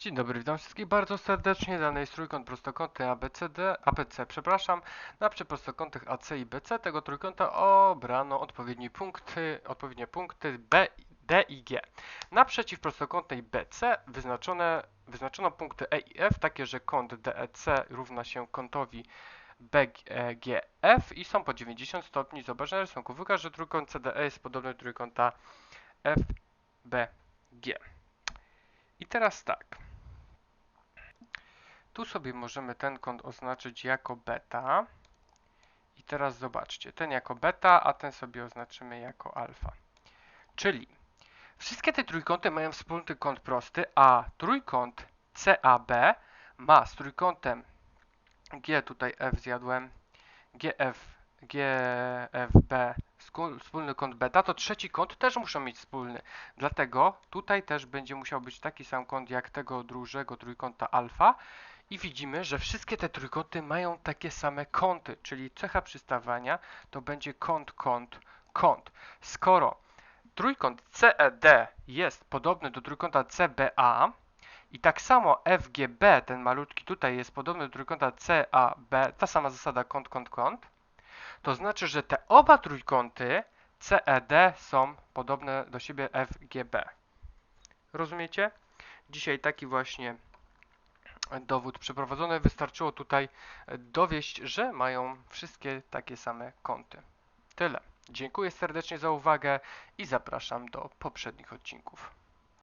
Dzień dobry, witam wszystkich bardzo serdecznie. Dany jest trójkąt prostokątny ABCD, ABC, przepraszam. Na prostokątach AC i BC tego trójkąta obrano odpowiednie punkty, odpowiednie punkty B, D i G. Na prostokątnej BC wyznaczone, wyznaczono punkty E i F, takie że kąt DEC równa się kątowi BGF i są po 90 stopni. Zobacz na rysunku. Wykaż, że trójkąt CDE jest podobny do trójkąta FBG. I teraz tak. Tu sobie możemy ten kąt oznaczyć jako beta. I teraz zobaczcie, ten jako beta, a ten sobie oznaczymy jako alfa. Czyli wszystkie te trójkąty mają wspólny kąt prosty, a trójkąt CAB ma z trójkątem G, tutaj F zjadłem, GF, GFB wspólny kąt beta, to trzeci kąt też muszą mieć wspólny. Dlatego tutaj też będzie musiał być taki sam kąt jak tego dużego trójkąta alfa. I widzimy, że wszystkie te trójkąty mają takie same kąty, czyli cecha przystawania to będzie kąt, kąt, kąt. Skoro trójkąt CED jest podobny do trójkąta CBA i tak samo FGB, ten malutki tutaj jest podobny do trójkąta CAB, ta sama zasada kąt, kąt, kąt, to znaczy, że te oba trójkąty CED są podobne do siebie FGB. Rozumiecie? Dzisiaj taki właśnie dowód przeprowadzony. Wystarczyło tutaj dowieść, że mają wszystkie takie same kąty. Tyle. Dziękuję serdecznie za uwagę i zapraszam do poprzednich odcinków.